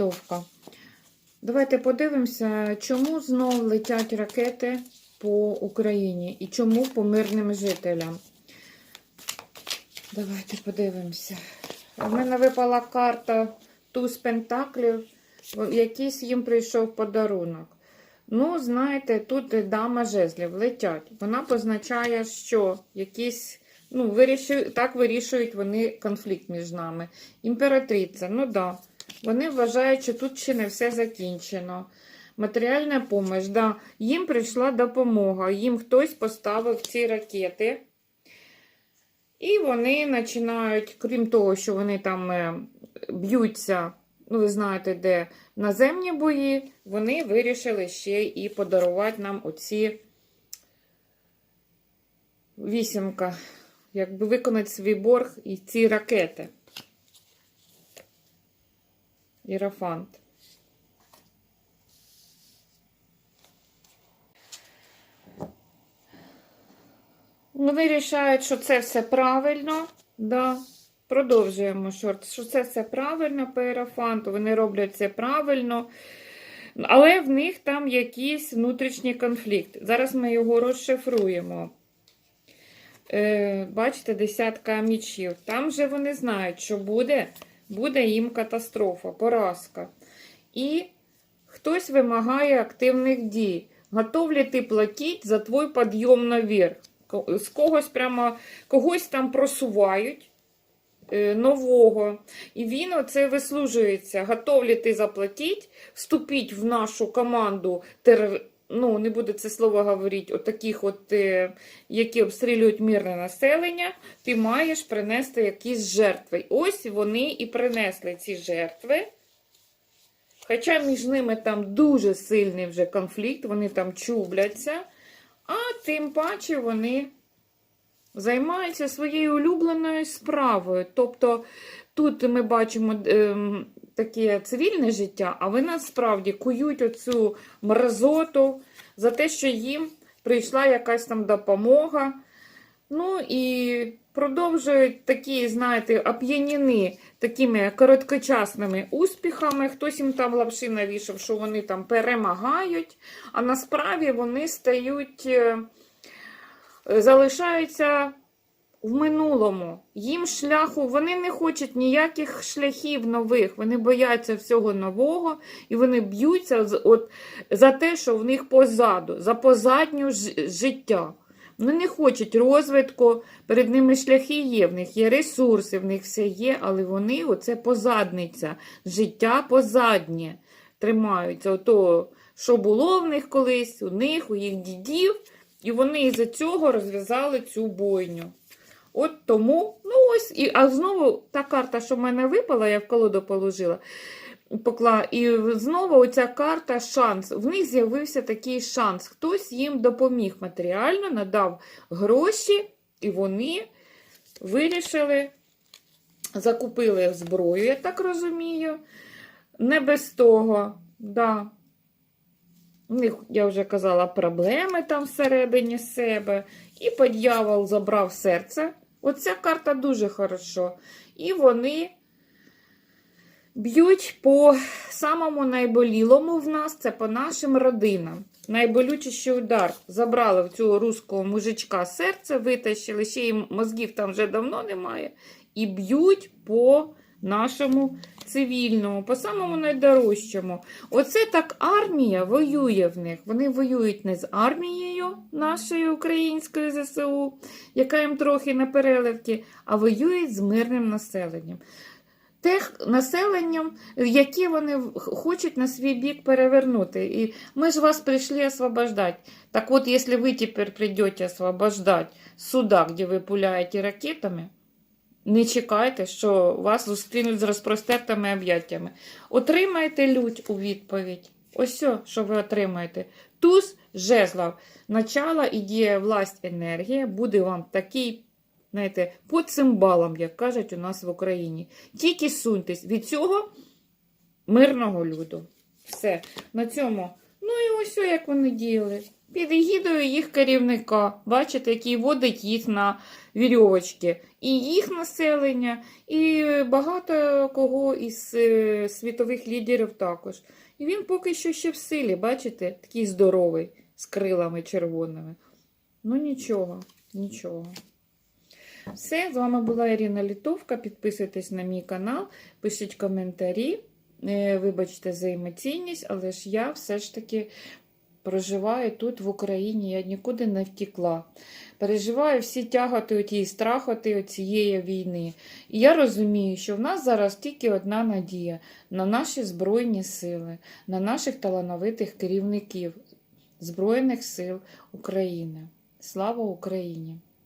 підготовка. Давайте подивимося, чому знов летять ракети по Україні і чому по мирним жителям. Давайте подивимося. У мене випала карта Туз Пентаклів, якийсь їм прийшов подарунок. Ну, знаєте, тут дама жезлів летять. Вона позначає, що якісь, ну, вирішують, так вирішують вони конфлікт між нами. Імператриця, ну да. Вони вважають, що тут ще не все закінчено. Матеріальна допомога, да. їм прийшла допомога, їм хтось поставив ці ракети. І вони починають, крім того, що вони там е, б'ються, ну, ви знаєте, де наземні бої, вони вирішили ще і подарувати нам оці вісімка, якби виконати свій борг і ці ракети. Ірафант. Вони рішають, що це все правильно. Да. Продовжуємо шорт, що це все правильно по Ерафанту. Вони роблять це правильно. Але в них там якийсь внутрішній конфлікт. Зараз ми його розшифруємо. Е, бачите, десятка мічів. Там же вони знають, що буде, буде їм катастрофа, поразка. І хтось вимагає активних дій. Готов ли ти платити за твій підйом наверх? З когось прямо когось там просувають е, нового. І він оце вислужується. Готов ли ти заплатити, вступити в нашу команду терор... ну, не буде це слово говорити, от таких от, е, які обстрілюють мирне населення, ти маєш принести якісь жертви. Ось вони і принесли ці жертви. Хоча між ними там дуже сильний вже конфлікт, вони там чубляться. А тим паче вони займаються своєю улюбленою справою. Тобто тут ми бачимо ем, таке цивільне життя, а вони насправді кують оцю мразоту за те, що їм прийшла якась там допомога. Ну і продовжують такі, знаєте, оп'яніни такими короткочасними успіхами. Хтось їм там лапши навішав, що вони там перемагають, а насправді вони стають, е, залишаються в минулому. Їм шляху, вони не хочуть ніяких шляхів нових, вони бояться всього нового і вони б'ються з- от, за те, що в них позаду, за позадню життя. Вони не хочуть розвитку, перед ними шляхи є, в них є ресурси, в них все є, але вони оце позадниця, життя позаднє тримаються. Ото, що було в них колись, у них, у їх дідів, і вони із-за цього розв'язали цю бойню. От тому, ну ось, і, а знову та карта, що в мене випала, я в колоду положила, покла, і знову оця карта шанс. В них з'явився такий шанс. Хтось їм допоміг матеріально, надав гроші, і вони вирішили, закупили зброю, я так розумію. Не без того, да. У них, я вже казала, проблеми там всередині себе. І подьявол забрав серце. Оця карта дуже хорошо. І вони б'ють по самому найболілому в нас, це по нашим родинам. Найболючіший удар. Забрали в цього руського мужичка серце, витащили, ще й мозгів там вже давно немає. І б'ють по нашому цивільному, по самому найдорожчому. Оце так армія воює в них. Вони воюють не з армією нашою українською ЗСУ, яка їм трохи на переливки, а воюють з мирним населенням. Тех населенням, яке вони хочуть на свій бік перевернути. І ми ж вас прийшли освобождати. Так от, якщо ви тепер прийдете освобождати суда, де ви пуляєте ракетами, не чекайте, що вас зустрінуть з розпростертими об'яттями. Отримайте лють у відповідь. Ось все, що ви отримаєте. Туз жезлов. Начало ідея власть енергія буде вам такий, знаєте, по цимбалам, як кажуть у нас в Україні. Тільки суньтесь від цього мирного люду. Все. На цьому. Ну і ось, як вони діяли. Під егідою їх керівника. Бачите, який водить їх на вірьовочки. І їх населення, і багато кого із е, світових лідерів також. І він поки що ще в силі, бачите, такий здоровий, з крилами червоними. Ну нічого, нічого. Все, з вами була Ірина Літовка. Підписуйтесь на мій канал, пишіть коментарі. Е, Вибачте за емоційність, але ж я все ж таки проживаю тут в Україні, я нікуди не втікла. Переживаю всі тяготи оті страхоти цієї війни. І я розумію, що в нас зараз тільки одна надія на наші Збройні сили, на наших талановитих керівників Збройних сил України. Слава Україні!